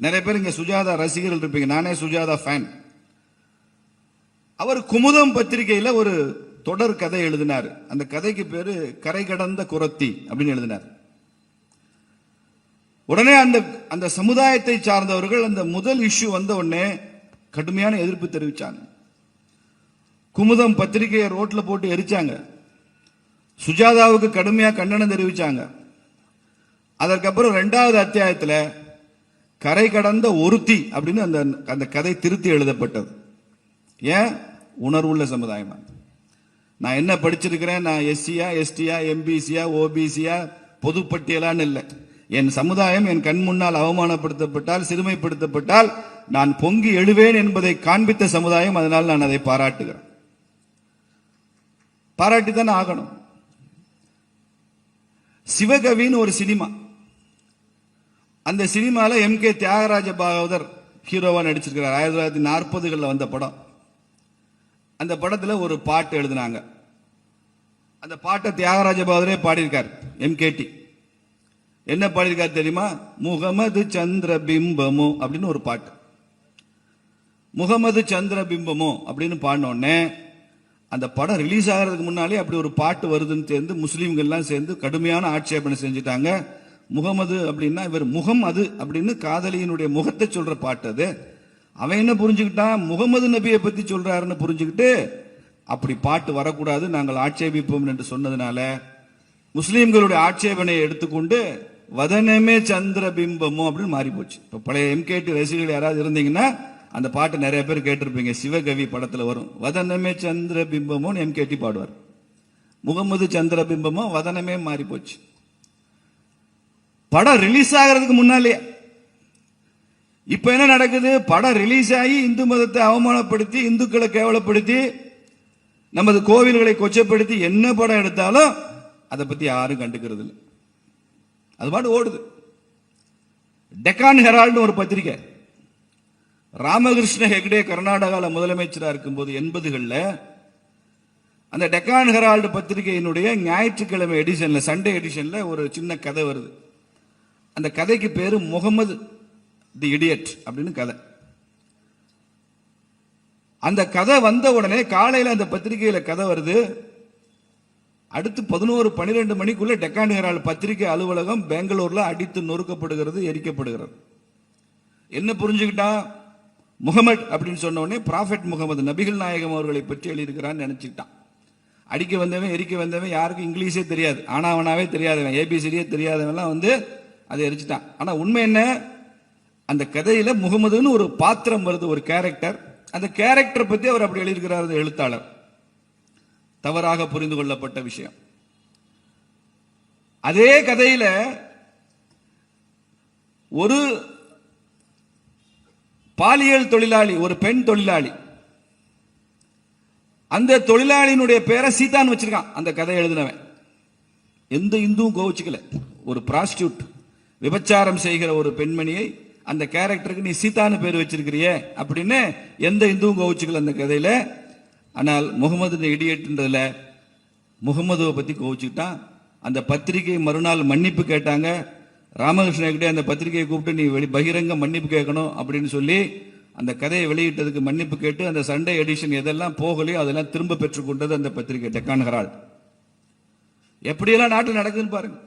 நிறைய பேர் இங்க சுஜாதா ரசிகர்கள் இருப்பீங்க. நானே சுஜாதா ஃபேன் அவர் குமுதம் பத்திரிகையில ஒரு தொடர் கதை எழுதினார். அந்த கதைக்கு பேரு கரை கடந்த குரத்தி அப்படின்னு எழுதினார். உடனே அந்த அந்த சமுதாயத்தை சார்ந்தவர்கள் அந்த முதல் இஷ்யூ வந்த உடனே கடுமையான எதிர்ப்பு தெரிவிச்சாங்க. குமுதம் பத்திரிகையை ரோட்ல போட்டு எரிச்சாங்க. சுஜாதாவுக்கு கடுமையா கண்டனம் தெரிவிச்சாங்க. அதற்கப்புறம் ரெண்டாவது அத்தியாயத்தில் கரை கடந்த ஒருத்தி அப்படின்னு அந்த அந்த கதை திருத்தி எழுதப்பட்டது. ஏன்? உணர்வுள்ள சமுதாயம். நான் என்ன படிச்சிருக்கிறேன்? நான் எஸ்சியா எஸ்டியா எம்பிசியா ஓபிசியா பொதுப்பட்டியலான்னு இல்லை. என் சமுதாயம் என் கண் முன்னால் அவமானப்படுத்தப்பட்டால் சிறுமைப்படுத்தப்பட்டால் நான் பொங்கி எழுவேன் என்பதை காண்பித்த சமுதாயம் அதனால் நான் அதை பாராட்டுகிறேன். பாராட்டித்தானே ஆகணும். சிவகவின்னு ஒரு சினிமா. அந்த சினிமாவில் எம் கே தியாகராஜ பாகவதர் ஹீரோவாக நடிச்சிருக்கிறார். ஆயிரத்தி தொள்ளாயிரத்தி நாற்பதுகளில் வந்த படம். அந்த படத்தில் ஒரு பாட்டு எழுதினாங்க. அந்த பாட்டை தியாகராஜ பாகவதரே பாடியிருக்கார் எம்கேடி என்ன பாடியிருக்கார் தெரியுமா? முகமது சந்திர பிம்பமோ அப்படின்னு ஒரு பாட்டு. முகமது சந்திர பிம்பமோ அப்படின்னு பாடினோடனே அந்த படம் ரிலீஸ் ஆகிறதுக்கு முன்னாலே அப்படி ஒரு பாட்டு வருதுன்னு சேர்ந்து முஸ்லீம்கள்லாம் சேர்ந்து கடுமையான ஆட்சேபனை செஞ்சுட்டாங்க. முகமது அப்படின்னா இவர் முகம் அது அப்படின்னு காதலியினுடைய முகத்தை சொல்ற பாட்டு அது. அவன் என்ன புரிஞ்சுக்கிட்டான் முகமது நபியை பத்தி சொல்றாருன்னு புரிஞ்சுக்கிட்டு அப்படி பாட்டு வரக்கூடாது நாங்கள் ஆட்சேபிப்போம் என்று சொன்னதுனால முஸ்லீம்களுடைய ஆட்சேபனையை எடுத்துக்கொண்டு வதனமே சந்திர பிம்பமோ அப்படின்னு மாறி போச்சு. இப்ப பழைய எம்கேடி ரசிகர்கள் யாராவது இருந்தீங்கன்னா அந்த பாட்டு நிறைய பேர் கேட்டிருப்பீங்க. சிவகவி படத்துல வரும். வதனமே சந்திர பிம்பமோன்னு எம்கேடி பாடுவார். முகமது சந்திர பிம்பமோ வதனமே மாறி போச்சு. படம் ரிலீஸ் ஆகிறதுக்கு முன்னாலே. இப்ப என்ன நடக்குது? படம் ரிலீஸ் ஆகி இந்து மதத்தை அவமானப்படுத்தி இந்துக்களை கேவலப்படுத்தி நமது கோவில்களை கொச்சப்படுத்தி என்ன படம் எடுத்தாலும் அதை பத்தி யாரும் கண்டுக்கிறது இல்லை. அது பாட்டு ஓடுது. டெக்கான் ஹெரால்டு ஒரு பத்திரிக்கை. ராமகிருஷ்ண ஹெக்டே கர்நாடகாவில் முதலமைச்சராக இருக்கும்போது எண்பதுகளில் அந்த டெக்கான் ஹெரால்டு பத்திரிகையினுடைய ஞாயிற்றுக்கிழமை எடிஷனில் சண்டே எடிஷனில் ஒரு சின்ன கதை வருது. அந்த கதைக்கு பேர் முகமது தி இடியட் அப்படின்னு கதை. அந்த கதை வந்த உடனே காலையில் அந்த பத்திரிகையில் கதை வருது. அடுத்து பதினோரு பன்னிரெண்டு மணிக்குள்ளே டெக்கான் ஹெரால் பத்திரிகை அலுவலகம் பெங்களூரில் அடித்து நொறுக்கப்படுகிறது எரிக்கப்படுகிறது. என்ன புரிஞ்சுக்கிட்டா? முகமது அப்படின்னு சொன்ன உடனே ப்ராஃபெட் முகமது நபிகள் நாயகம் அவர்களை பற்றி எழுதியிருக்கிறான்னு நினச்சிக்கிட்டான். அடிக்க வந்தவன் எரிக்க வந்தவன் யாருக்கும் இங்கிலீஷே தெரியாது. ஆனாவனாவே தெரியாதவன் ஏபிசிடியே தெரியாதவன்லாம் வந்து அதை எரிச்சிட்டான். ஆனா உண்மை என்ன? அந்த கதையில முகமதுன்னு ஒரு பாத்திரம் வருது ஒரு கேரக்டர் அந்த கேரக்டர் பத்தி அவர் அப்படி எழுதியிருக்கிறார் அந்த எழுத்தாளர். தவறாக புரிந்து கொள்ளப்பட்ட விஷயம். அதே கதையில ஒரு பாலியல் தொழிலாளி ஒரு பெண் தொழிலாளி. அந்த தொழிலாளியினுடைய பேரை சீதான் வச்சிருக்கான். அந்த கதை எழுதினவன். எந்த இந்துவும் கோவிச்சுக்கல. ஒரு பிராஸ்டியூட் விபச்சாரம் செய்கிற ஒரு பெண்மணியை அந்த கேரக்டருக்கு நீ சீதான்னு பேர் வச்சிருக்கிறியே அப்படின்னு எந்த இந்துவும் கோவிச்சுக்கல அந்த கதையில. ஆனால் முகமது இடியட்ன்றதுல முகமதுவை பத்தி கோவிச்சுக்கிட்டான். அந்த பத்திரிகை மறுநாள் மன்னிப்பு கேட்டாங்க. ராமகிருஷ்ண கிட்டே அந்த பத்திரிகையை கூப்பிட்டு நீ வெளி பகிரங்க மன்னிப்பு கேட்கணும் அப்படின்னு சொல்லி அந்த கதையை வெளியிட்டதுக்கு மன்னிப்பு கேட்டு அந்த சண்டே எடிஷன் எதெல்லாம் போகலையோ அதெல்லாம் திரும்ப பெற்றுக்கொண்டது அந்த பத்திரிகை டெக்கான் ஹெரால்ட் எப்படியெல்லாம் நாட்டில் நடக்குதுன்னு பாருங்க.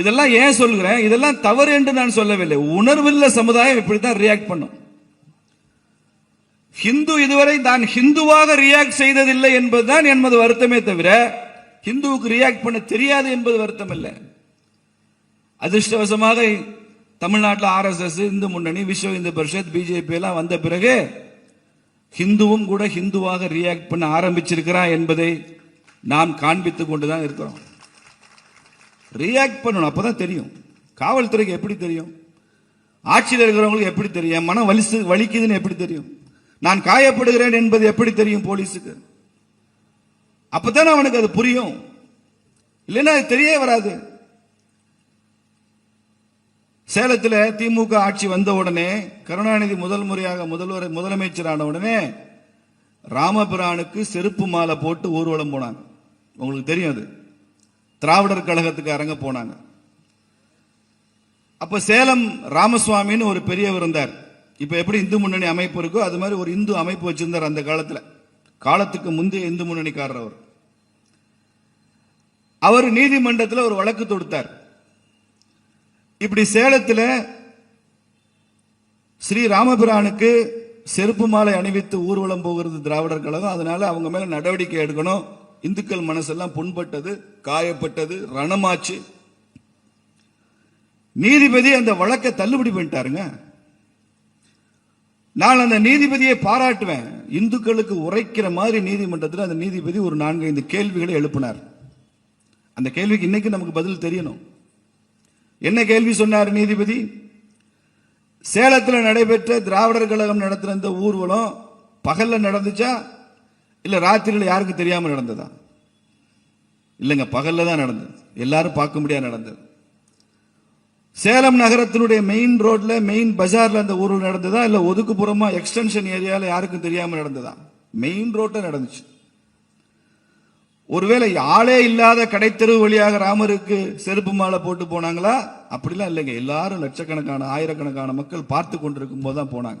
இதெல்லாம் ஏன் சொல்கிறேன் இதெல்லாம் தவறு என்று நான் சொல்லவில்லை. உணர்வுள்ள சமுதாயம் இப்படித்தான் ரியாக்ட் பண்ணும். ஹிந்து இதுவரை தான் ஹிந்துவாக ரியாக்ட் செய்ததில்லை என்பதுதான் என்பது வருத்தமே தவிர ஹிந்துவுக்கு ரியாக்ட் பண்ண தெரியாது என்பது வருத்தம் இல்லை அதிர்ஷ்டவசமாக தமிழ்நாட்டில் ஆர்எஸ்எஸ் இந்து முன்னணி விஸ்வ இந்து பரிஷத் பிஜேபி எல்லாம் வந்த பிறகு ஹிந்துவும் கூட ஹிந்துவாக ரியாக்ட் பண்ண ஆரம்பிச்சிருக்கிறான் என்பதை நாம் காண்பித்துக் கொண்டுதான் இருக்கிறோம். ரியாக்ட் பண்ணணும். அப்போ தான் தெரியும். காவல்துறைக்கு எப்படி தெரியும்? ஆட்சியில் இருக்கிறவங்களுக்கு எப்படி தெரியும்? என் மனம் வலிசு வலிக்குதுன்னு எப்படி தெரியும்? நான் காயப்படுகிறேன் என்பது எப்படி தெரியும் போலீஸுக்கு? அப்போதானே அவனுக்கு அது புரியும். இல்லைன்னா அது தெரிய வராது. சேலத்தில் திமுக ஆட்சி வந்த உடனே கருணாநிதி முதல் முறையாக முதல்வர் முதலமைச்சரான உடனே ராமபிரானுக்கு செருப்பு மாலை போட்டு ஊர்வலம் போனாங்க. உங்களுக்கு தெரியும் அது. திராவிடர் கழகத்துக்கு அரங்க போனாங்க. அப்ப சேலம் ராமசுவாமின்னு ஒரு பெரியவர் இருந்தார். இப்ப எப்படி இந்து முன்னணி அமைப்பு இருக்கோ அது மாதிரி ஒரு இந்து அமைப்பு வச்சிருந்தார் அந்த காலத்துல. காலத்துக்கு முந்தைய இந்து முன்னணிக்காரர் அவர். அவர் நீதிமன்றத்தில் ஒரு வழக்கு தொடுத்தார். இப்படி சேலத்தில் ஸ்ரீ ராமபிரானுக்கு செருப்பு மாலை அணிவித்து ஊர்வலம் போகிறது திராவிடர் கழகம் அதனால அவங்க மேல நடவடிக்கை எடுக்கணும். இந்துக்கள் மனசெல்லாம் புண்பட்டது காயப்பட்டது ரணமாச்சு. நீதிபதி அந்த வழக்கை தள்ளுபடி பண்ணிட்டாருங்க. நான் அந்த நீதிபதியை பாராட்டுவேன். இந்துக்களுக்கு உரைக்கிற மாதிரி நீதிமன்றத்தில் அந்த நீதிபதி ஒரு நான்கு ஐந்து கேள்விகளை எழுப்பினார். அந்த கேள்விக்கு இன்னைக்கு நமக்கு பதில் தெரியணும். என்ன கேள்வி சொன்னார் நீதிபதி? சேலத்தில் நடைபெற்ற திராவிடர் கழகம் நடத்துற இந்த ஊர்வலம் பகல்ல நடந்துச்சா? இல்ல ராத்திரியில் யாருக்கு தெரியாம நடந்ததா? இல்லைங்க பகல்ல தான் நடந்தது. எல்லாரும் பார்க்க முடியாது நடந்தது. சேலம் நகரத்தினுடைய மெயின் ரோட்ல மெயின் பஜார்ல அந்த ஊரில் நடந்ததா? இல்ல ஒதுக்குப்புறமா எக்ஸ்டென்ஷன் ஏரியால யாருக்கும் தெரியாம நடந்ததா? மெயின் ரோட்ல நடந்துச்சு. ஒருவேளை ஆளே இல்லாத கடைத்தெரு வழியாக ராமருக்கு செருப்பு மாலை போட்டு போனாங்களா? அப்படிலாம் இல்லைங்க. எல்லாரும் லட்சக்கணக்கான ஆயிரக்கணக்கான மக்கள் பார்த்து கொண்டிருக்கும் போது தான் போனாங்க.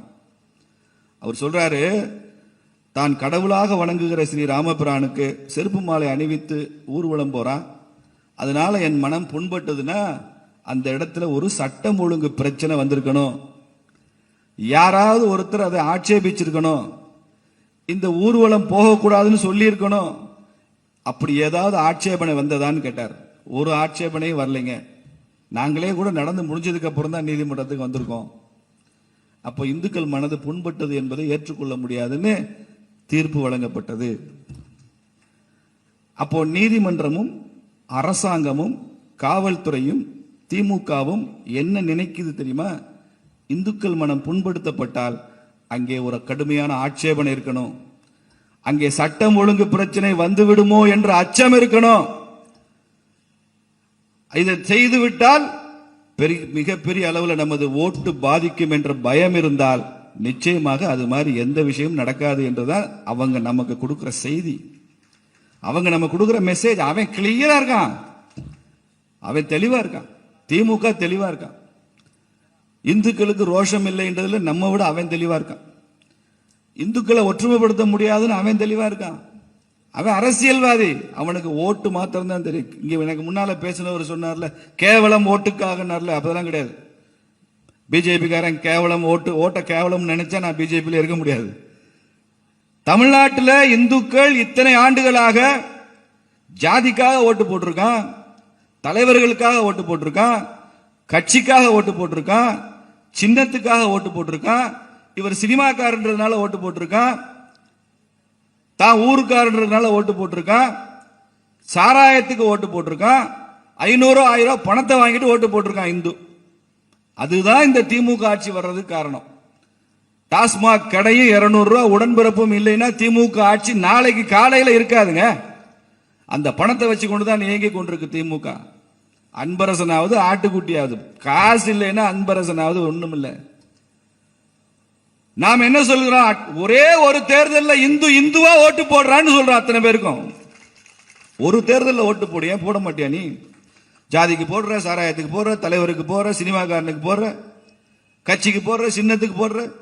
அவர் சொல்றாரு தான் கடவுளாக வணங்குகிற ஸ்ரீ ராமபிரானுக்கு செருப்பு மாலை அணிவித்து ஊர்வலம் போறான். அதனால என் மனம் புண்பட்டதுன்னா அந்த இடத்துல ஒரு சட்டம் ஒழுங்கு பிரச்சனை வந்திருக்கணும். யாராவது ஒருத்தர் அதை ஆட்சேபிச்சிருக்கணும். இந்த ஊர்வலம் போகக்கூடாதுன்னு சொல்லியிருக்கணும். அப்படி ஏதாவது ஆட்சேபனை வந்ததான்னு கேட்டார். ஒரு ஆட்சேபனையும் வரலைங்க. நாங்களே கூட நடந்து முடிஞ்சதுக்கு அப்புறம் தான் நீதிமன்றத்துக்கு வந்திருக்கோம். அப்போ இந்துக்கள் மனது புண்பட்டது என்பதை ஏற்றுக்கொள்ள முடியாதுன்னு தீர்ப்பு வழங்கப்பட்டது. அப்போ நீதிமன்றமும் அரசாங்கமும் காவல்துறையும் திமுகவும் என்ன நினைக்குது தெரியுமா? இந்துக்கள் மனம் புண்படுத்தப்பட்டால் அங்கே ஒரு கடுமையான ஆட்சேபனை இருக்கணும். அங்கே சட்டம் ஒழுங்கு பிரச்சனை வந்து விடுமோ என்ற அச்சம் இருக்கணும். இதை செய்துவிட்டால் பெரிய மிகப்பெரிய அளவில் நமது ஓட்டு பாதிக்கும் என்ற பயம் இருந்தால் நிச்சயமாக அது மாதிரி எந்த விஷயமும் நடக்காது என்றுதான் அவங்க நமக்கு கொடுக்கிற செய்தி. அவங்க நம்ம கொடுக்கிற மெசேஜ் அவன் கிளியரா இருக்கான். அவன் தெளிவா இருக்கான். திமுக தெளிவா இருக்கான். இந்துக்களுக்கு ரோஷம் இல்லைன்றதுல நம்ம விட அவன் தெளிவா இருக்கான். இந்துக்களை ஒற்றுமைப்படுத்த முடியாதுன்னு அவன் தெளிவா இருக்கான். அவன் அரசியல்வாதி. அவனுக்கு ஓட்டு மாத்திரம் தான் தெரியும். இங்க எனக்கு முன்னால பேசினவர் சொன்னார்ல கேவலம் ஓட்டுக்காகனார்ல அப்பதெல்லாம் கிடையாது. பிஜேபிக்காரன் கேவலம் ஓட்டு ஓட்ட கேவலம் நினைச்சா நான் பிஜேபியில் இருக்க முடியாது. தமிழ்நாட்டில் இந்துக்கள் இத்தனை ஆண்டுகளாக ஜாதிக்காக ஓட்டு போட்டிருக்கான் தலைவர்களுக்காக ஓட்டு போட்டிருக்கான் கட்சிக்காக ஓட்டு போட்டிருக்கான் சின்னத்துக்காக ஓட்டு போட்டிருக்கான் இவர் சினிமாக்காரன்றதுனால ஓட்டு போட்டிருக்கான் தான் ஊருக்காரன்றதுனால ஓட்டு போட்டிருக்கான் சாராயத்துக்கு ஓட்டு போட்டிருக்கான் ஐநூறு ஆயிரம் பணத்தை வாங்கிட்டு ஓட்டு போட்டிருக்கான் இந்து. அதுதான் இந்த திமுக ஆட்சி வர்றதுக்கு காரணம். டாஸ்மாக் கடையும் இருநூறு ரூபா உடன்பிறப்பும் இல்லைன்னா திமுக ஆட்சி நாளைக்கு காலையில் இருக்காதுங்க. அந்த பணத்தை வச்சு கொண்டு தான் இயங்கி கொண்டிருக்கு திமுக. அன்பரசனாவது ஆட்டுக்குட்டியாவது. காசு இல்லைன்னா அன்பரசனாவது ஒன்றும் இல்லை நாம் என்ன சொல்கிறோம்? ஒரே ஒரு தேர்தலில் இந்து இந்துவா ஓட்டு போடுறான்னு சொல்றோம் அத்தனை பேருக்கும். ஒரு தேர்தலில் ஓட்டு போடு ஏன் போட மாட்டியா நீ? ஜாதிக்கு போடுற சாராயத்துக்கு போடுற தலைவருக்கு போடுற சினிமாக்காரனுக்கு போடுற கட்சிக்கு போடுற சின்னத்துக்கு போடுற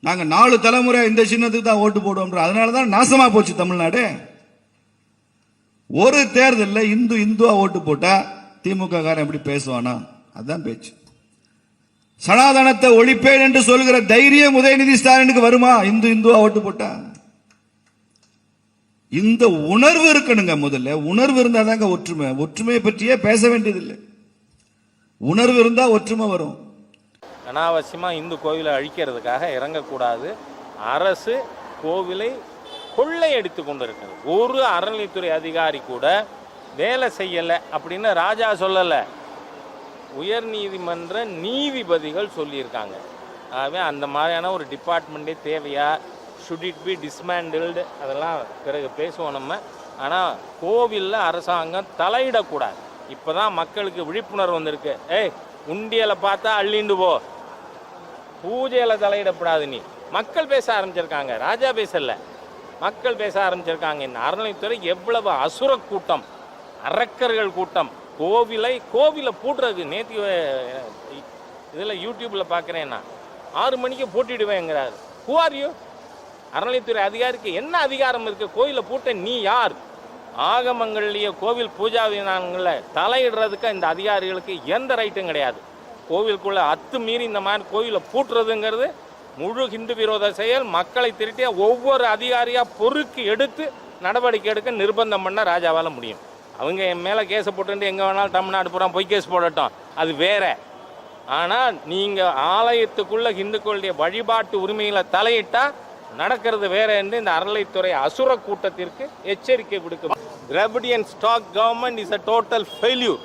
நாங்கள் நாலு தலைமுறை இந்த சின்னத்துக்கு தான் ஓட்டு போடுவோம் அதனால தான் நாசமாக போச்சு தமிழ்நாடு. ஒரு தேர்தலில் இந்து இந்துவா ஓட்டு போட்டா திமுக காரன் எப்படி பேசுவானா? அதுதான் பேச்சு. சனாதனத்தை ஒழிப்பேன் என்று சொல்கிற தைரியம் உதயநிதி ஸ்டாலினுக்கு வருமா? இந்து இந்துவா ஓட்டு போட்டா? இந்த உணர்வு இருக்கணுங்க முதல்ல. உணர்வு இருந்தா தாங்க ஒற்றுமை. ஒற்றுமையை பற்றியே பேச வேண்டியதில்லை. உணர்வு இருந்தா ஒற்றுமை வரும். அனாவசியமாக இந்து கோவிலை அழிக்கிறதுக்காக இறங்கக்கூடாது. அரசு கோவிலை கொள்ளையடித்து கொண்டு இருக்கிறது ஒரு அறநிலைத்துறை அதிகாரி கூட வேலை செய்யலை அப்படின்னு ராஜா சொல்லலை. உயர்நீதிமன்ற நீதிபதிகள் சொல்லியிருக்காங்க. ஆகவே அந்த மாதிரியான ஒரு டிபார்ட்மெண்ட்டே தேவையா? ஷுட் இட் பி டிஸ்மேண்டில்டு அதெல்லாம் பிறகு பேசுவோம் நம்ம. ஆனால் கோவிலில் அரசாங்கம் தலையிடக்கூடாது. இப்போ தான் மக்களுக்கு விழிப்புணர்வு வந்திருக்கு. ஏய் உண்டியலை பார்த்தா அள்ளிண்டு போ. பூஜையில் தலையிடக்கூடாது நீ. மக்கள் பேச ஆரம்பிச்சிருக்காங்க. ராஜா பேசல. மக்கள் பேச ஆரம்பிச்சிருக்காங்க. இந்த அறநிலைத்துறை எவ்வளவு அசுர கூட்டம் அரக்கர்கள் கூட்டம். கோவிலை கோவிலை பூட்டுறது நேற்று இதில் யூடியூப்பில் பார்க்குறேன் நான். ஆறு மணிக்கு போட்டிடுவேங்கிறார். ஹூ ஆர் யூ அறநிலைத்துறை அதிகாரிக்கு என்ன அதிகாரம் இருக்கு? கோயிலை பூட்ட நீ யார்? ஆகமங்கள்லேயே கோவில் பூஜா விதானங்களில் தலையிடுறதுக்கு இந்த அதிகாரிகளுக்கு எந்த ரைட்டும் கிடையாது. கோவிலுக்குள்ளே அத்து மீறி இந்த மாதிரி கோயிலை பூட்டுறதுங்கிறது முழு ஹிந்து விரோத செயல். மக்களை திருட்டிய ஒவ்வொரு அதிகாரியாக பொறுக்கி எடுத்து நடவடிக்கை எடுக்க நிர்பந்தம் பண்ண ராஜாவால் முடியும். அவங்க என் மேலே கேஸை போட்டுட்டு எங்கே வேணாலும் தமிழ்நாடு பூரா பொய் கேஸ் போடட்டும். அது வேற. ஆனால் நீங்கள் ஆலயத்துக்குள்ளே ஹிந்துக்களுடைய வழிபாட்டு உரிமைகளை தலையிட்டால் நடக்கிறது வேற என்று இந்த அறநிலைத்துறை அசுர கூட்டத்திற்கு எச்சரிக்கை விடுக்கும். Dravidian stock government is a total failure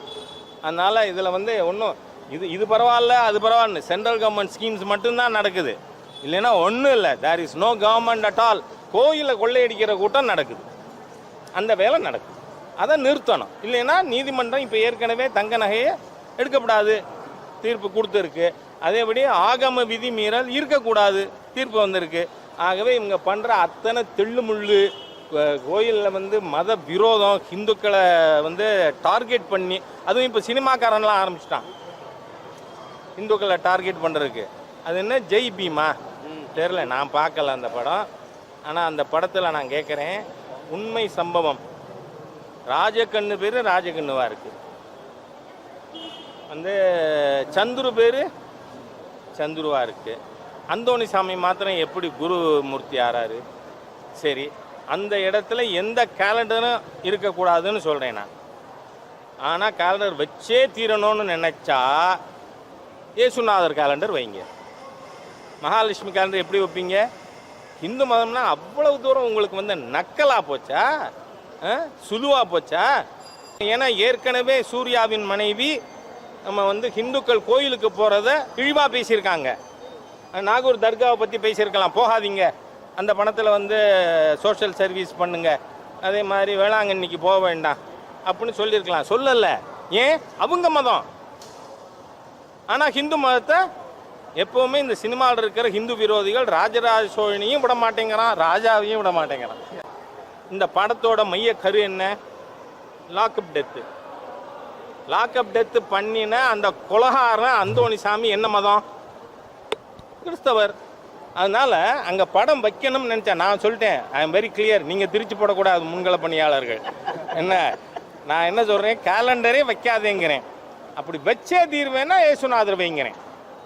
அதனால் இதில் வந்து ஒன்றும் இது இது பரவாயில்ல அது பரவாயில்ல. சென்ட்ரல் கவர்மெண்ட் ஸ்கீம்ஸ் மட்டும்தான் நடக்குது. இல்லைன்னா ஒன்றும் இல்லை. There is no government at all கோயிலை கொள்ளையடிக்கிற கூட்டம் நடக்குது. அந்த வேலை நடக்குது. அதை நிறுத்தணும். இல்லைன்னா நீதிமன்றம் இப்போ ஏற்கனவே தங்க நகையை எடுக்கப்படாது. தீர்ப்பு கொடுத்துருக்கு. அதேபடி ஆகம விதி மீறல் இருக்கக்கூடாது. தீர்ப்பு வந்திருக்கு. ஆகவே இவங்க பண்ணுற அத்தனை தில்லுமுள்ளு கோயிலில் வந்து மத விரோதம் ஹிந்துக்களை வந்து டார்கெட் பண்ணி அதுவும் இப்போ சினிமாக்காரன்லாம் ஆரம்பிச்சிட்டான். இந்துக்களை டார்கெட் பண்ணுறதுக்கு அது என்ன? ஜெய் பீமா. தெரில நான் பார்க்கல அந்த படம். ஆனால் அந்த படத்தில் நான் கேட்குறேன் உண்மை சம்பவம். ராஜகண்ணு பேர் ராஜகண்ணுவாக இருக்குது வந்து சந்துரு பேர் சந்துருவாக இருக்குது அந்தோணி சாமி மாத்திரம் எப்படி குரு மூர்த்தி ஆறாரு? சரி அந்த இடத்துல எந்த கேலண்டரும் இருக்கக்கூடாதுன்னு சொல்கிறேன் நான். ஆனால் கேலண்டர் வச்சே தீரணும்னு நினச்சா ஏசுநாதர் கேலண்டர் வைங்க. மகாலட்சுமி கேலண்டர் எப்படி வைப்பீங்க? இந்து மதம்னா அவ்வளவு தூரம் உங்களுக்கு வந்து நக்கலாக போச்சா? சுதுவாக போச்சா? ஏன்னா ஏற்கனவே சூர்யாவின் மனைவி நம்ம வந்து ஹிந்துக்கள் கோயிலுக்கு போகிறத இழிவாக பேசியிருக்காங்க. நாகூர் தர்காவை பற்றி பேசியிருக்கலாம். போகாதீங்க. அந்த பணத்தில் வந்து சோஷியல் சர்வீஸ் பண்ணுங்க. அதே மாதிரி வேளாங்கண்ணிக்கு போக வேண்டாம். அப்படின்னு சொல்லியிருக்கலாம். சொல்லலை. ஏன்? அவங்க மதம். ஆனால் ஹிந்து மதத்தை எப்போவுமே இந்த சினிமாவில் இருக்கிற ஹிந்து விரோதிகள் ராஜராஜ சோழனையும் விட மாட்டேங்கிறான் ராஜாவையும் விட மாட்டேங்கிறான். இந்த படத்தோட மைய கரு என்ன? லாக்அப் டெத்து லாக்அப் டெத்து பண்ணின அந்த கொலகாரன் அந்தோணி சாமி என்ன மதம்? கிறிஸ்தவர். அதனால் அங்கே படம் வைக்கணும்னு நினச்சேன். நான் சொல்லிட்டேன். ஐ எம் வெரி கிளியர் நீங்கள் திருச்சி போடக்கூடாது முன்கள பணியாளர்கள். என்ன? நான் என்ன சொல்கிறேன் கேலண்டரே வைக்காதேங்கிறேன். அப்படி வச்சே தீர்வேன்னா ஏசுநாதர் வைங்கிறேன்.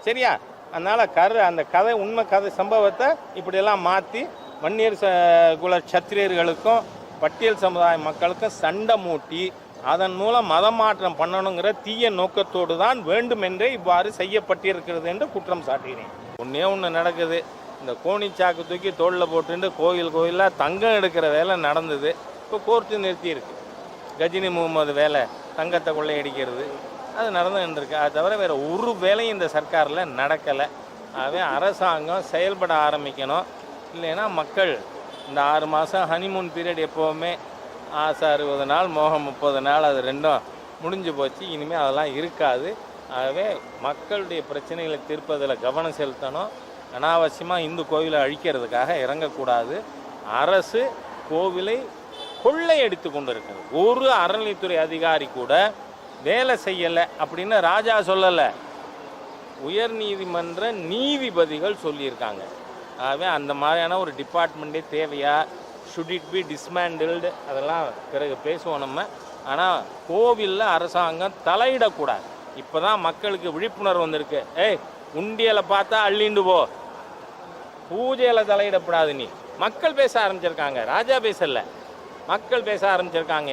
சரியா? அதனால் கரு அந்த கதை உண்மை கதை சம்பவத்தை இப்படியெல்லாம் மாற்றி வன்னியர் ச குல சத்திரியர்களுக்கும் பட்டியல் சமுதாய மக்களுக்கும் சண்டை மூட்டி அதன் மூலம் மதமாற்றம் பண்ணணுங்கிற தீய நோக்கத்தோடு தான் வேண்டுமென்றே இவ்வாறு செய்யப்பட்டிருக்கிறது என்று குற்றம் சாட்டுகிறேன். ஒன்றே ஒன்று நடக்குது. இந்த கோணிச்சாக்கு தூக்கி தோளில் போட்டுட்டு கோயில் கோயிலாக தங்கம் எடுக்கிற வேலை நடந்தது. இப்போ கோர்த்து நிறுத்தியிருக்கு கஜினி முகமது வேலை தங்கத்தை கொள்ளையடிக்கிறது. அது நடந்துகிட்டு அது தவிர வேறு ஒரு வேலையும் இந்த சர்க்காரில் நடக்கலை. ஆகவே அரசாங்கம் செயல்பட ஆரம்பிக்கணும். இல்லைன்னா மக்கள் இந்த ஆறு மாதம் ஹனிமூன் பீரியட் எப்போவுமே ஆசை அறுபது நாள் மோகம் முப்பது நாள் அது ரெண்டும் முடிஞ்சு போச்சு. இனிமேல் அதெல்லாம் இருக்காது. ஆகவே மக்களுடைய பிரச்சனைகளை தீர்ப்பதில் கவனம் செலுத்தணும். அனாவசியமாக இந்து கோவிலை அழிக்கிறதுக்காக இறங்கக்கூடாது. அரசு கோவிலை கொள்ளையடித்து கொண்டு இருக்கிறது ஒரு அறநிலைத்துறை அதிகாரி கூட வேலை செய்யலை அப்படின்னு ராஜா சொல்லலை. உயர்நீதிமன்ற நீதிபதிகள் சொல்லியிருக்காங்க. ஆகவே அந்த மாதிரியான ஒரு டிபார்ட்மெண்ட்டே தேவையா? ஷுட் இட் பி டிஸ்மேண்டில்டு அதெல்லாம் பிறகு பேசுவோம் நம்ம. ஆனால் கோவிலில் அரசாங்கம் தலையிடக்கூடாது. இப்போ தான் மக்களுக்கு விழிப்புணர்வு வந்திருக்கு. ஏய் உண்டியலை பார்த்தா அள்ளிண்டு போ. பூஜையில் தலையிடப்படாது நீ. மக்கள் பேச ஆரம்பிச்சிருக்காங்க. ராஜா பேசல. மக்கள் பேச ஆரம்பிச்சிருக்காங்க.